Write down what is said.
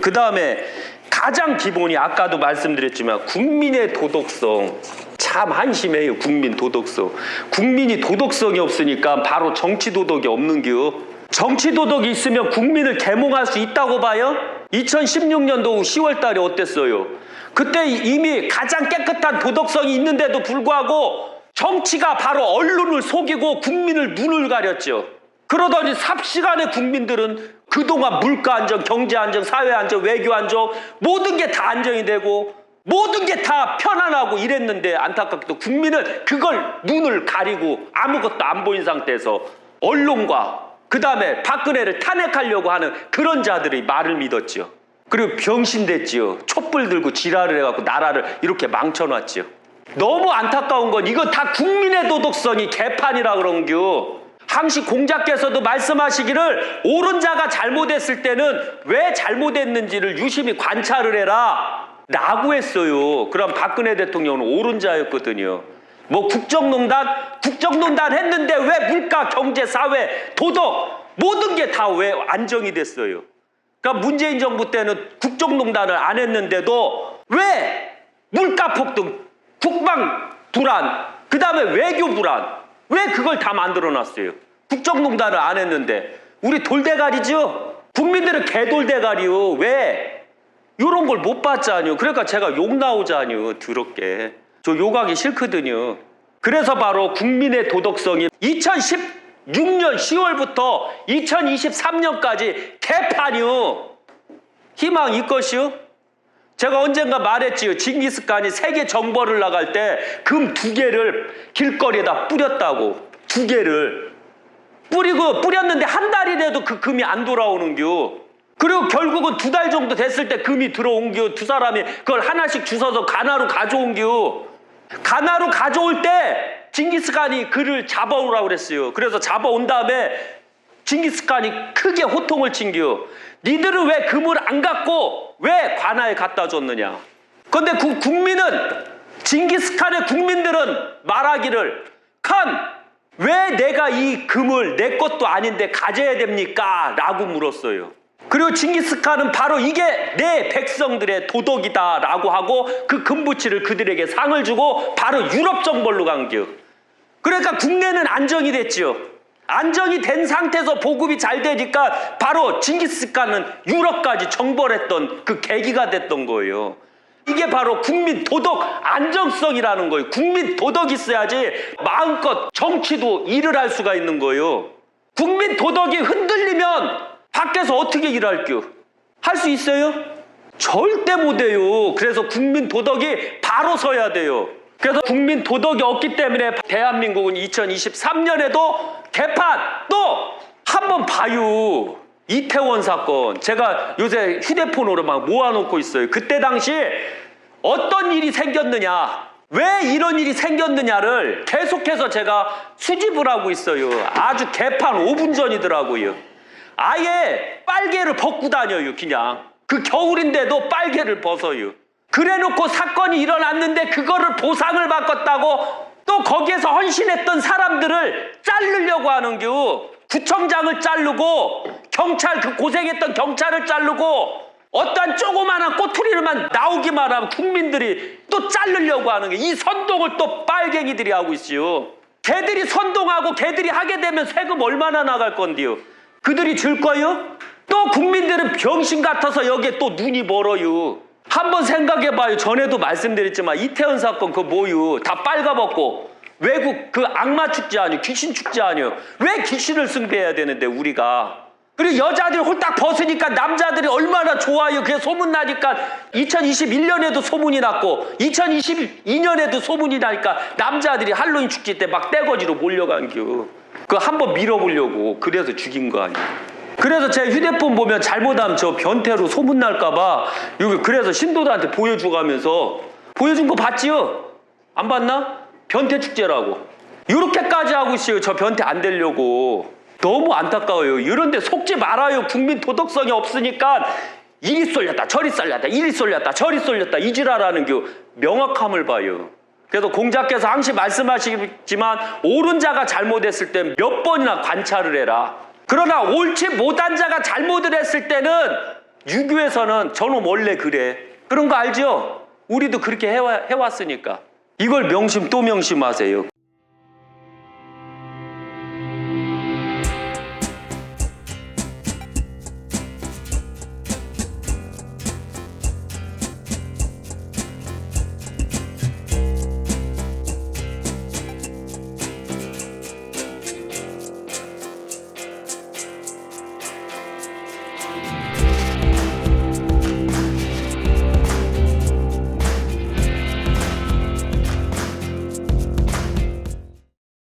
그 다음에 가장 기본이 아까도 말씀드렸지만 국민의 도덕성. 참 한심해요 국민 도덕성. 국민이 도덕성이 없으니까 바로 정치 도덕이 없는겨. 정치 도덕이 있으면 국민을 계몽할 수 있다고 봐요 2016년도 10월 달에 어땠어요? 그때 이미 가장 깨끗한 도덕성이 있는데도 불구하고 정치가 바로 언론을 속이고 국민을 눈을 가렸죠. 그러더니 삽시간에 국민들은 그동안 물가 안정, 경제 안정, 사회 안정, 외교 안정 모든 게 다 안정이 되고 모든 게 다 편안하고 이랬는데 안타깝게도 국민은 그걸 눈을 가리고 아무것도 안 보인 상태에서 언론과 그 다음에 박근혜를 탄핵하려고 하는 그런 자들의 말을 믿었지요. 그리고 병신됐지요. 촛불 들고 지랄을 해갖고 나라를 이렇게 망쳐놨지요. 너무 안타까운 건 이거 다 국민의 도덕성이 개판이라 그런겨. 항시 공자께서도 말씀하시기를 옳은 자가 잘못했을 때는 왜 잘못했는지를 유심히 관찰을 해라 라고 했어요. 그럼 박근혜 대통령은 옳은 자였거든요. 뭐 국정농단, 국정농단 했는데 왜 물가, 경제, 사회, 도덕 모든 게 다 왜 안정이 됐어요. 그러니까 문재인 정부 때는 국정농단을 안 했는데도 왜 물가 폭등, 국방 불안, 그 다음에 외교 불안, 왜 그걸 다 만들어 놨어요? 국정농단을 안 했는데 우리 돌대가리죠? 국민들은 개돌대가리요. 왜? 이런 걸 못 봤잖아요. 그러니까 제가 욕 나오잖아요. 더럽게. 저 욕하기 싫거든요. 그래서 바로 국민의 도덕성이 2016년 10월부터 2023년까지 개판이요. 희망 이것이요? 제가 언젠가 말했지요. 징기스칸이 세계 정벌을 나갈 때 금 두 개를 길거리에다 뿌렸다고. 두 개를. 뿌리고 뿌렸는데 한 달이라도 그 금이 안 돌아오는겨. 그리고 결국은 두 달 정도 됐을 때 금이 들어온겨. 두 사람이 그걸 하나씩 주워서 가나로 가져온겨. 가나로 가져올 때 징기스칸이 그를 잡아오라고 그랬어요. 그래서 잡아온 다음에 징기스칸이 크게 호통을 친겨. 니들은 왜 금을 안 갖고 왜 관아에 갖다 줬느냐? 근데 그 국민은 징기스칸의 국민들은 말하기를 칸 왜 내가 이 금을 내 것도 아닌데 가져야 됩니까? 라고 물었어요. 그리고 징기스칸은 바로 이게 내 백성들의 도덕이다 라고 하고 그 금부치를 그들에게 상을 주고 바로 유럽 정벌로 간겨. 그러니까 국내는 안정이 됐지요. 안정이 된 상태에서 보급이 잘 되니까 바로 징기스칸은 유럽까지 정벌했던 그 계기가 됐던 거예요. 이게 바로 국민 도덕 안정성이라는 거예요. 국민 도덕이 있어야지 마음껏 정치도 일을 할 수가 있는 거예요. 국민 도덕이 흔들리면 밖에서 어떻게 일할게요? 할 수 있어요? 절대 못해요. 그래서 국민 도덕이 바로 서야 돼요. 그래서 국민 도덕이 없기 때문에 대한민국은 2023년에도 개판 또 한번 봐요. 이태원 사건 제가 요새 휴대폰으로 막 모아놓고 있어요. 그때 당시 어떤 일이 생겼느냐 왜 이런 일이 생겼느냐를 계속해서 제가 수집을 하고 있어요. 아주 개판 5분 전이더라고요. 아예 빨개를 벗고 다녀요, 그냥. 그 겨울인데도 빨개를 벗어요. 그래 놓고 사건이 일어났는데 그거를 보상을 받겠다고 또 거기에서 헌신했던 사람들을 자르려고 하는 겨. 구청장을 자르고 경찰 그 고생했던 경찰을 자르고 어떠한 조그마한 꼬투리를만 나오기만 하면 국민들이 또 자르려고 하는 게 이 선동을 또 빨갱이들이 하고 있어요. 걔들이 선동하고 걔들이 하게 되면 세금 얼마나 나갈 건데요. 그들이 줄 거요? 또 국민들은 병신 같아서 여기에 또 눈이 멀어요. 한번 생각해봐요. 전에도 말씀드렸지만 이태원 사건 그거 뭐요? 다 빨가벗고 외국 그 악마 축제 아니요? 귀신 축제 아니요? 왜 귀신을 숭배해야 되는데 우리가? 그리고 여자들이 홀딱 벗으니까 남자들이 얼마나 좋아요. 그게 소문나니까 2021년에도 소문이 났고 2022년에도 소문이 나니까 남자들이 할로윈 축제 때 막 떼거지로 몰려간 겨. 그거 한번 밀어보려고 그래서 죽인 거 아니에요. 그래서 제 휴대폰 보면 잘못하면 저 변태로 소문날까봐 여기 그래서 신도들한테 보여주가면서 보여준 거 봤지요? 안 봤나? 변태 축제라고. 이렇게까지 하고 있어요. 저 변태 안 되려고. 너무 안타까워요. 이런데 속지 말아요. 국민 도덕성이 없으니까 이리 쏠렸다 저리 쏠렸다 이리 쏠렸다 저리 쏠렸다 이지라라는 게 명확함을 봐요. 그래서 공자께서 항상 말씀하시지만 옳은 자가 잘못했을 때 몇 번이나 관찰을 해라. 그러나 옳지 못한 자가 잘못을 했을 때는 유교에서는 저는 원래 그래. 그런 거 알죠? 우리도 그렇게 해왔으니까. 이걸 명심 또 명심하세요.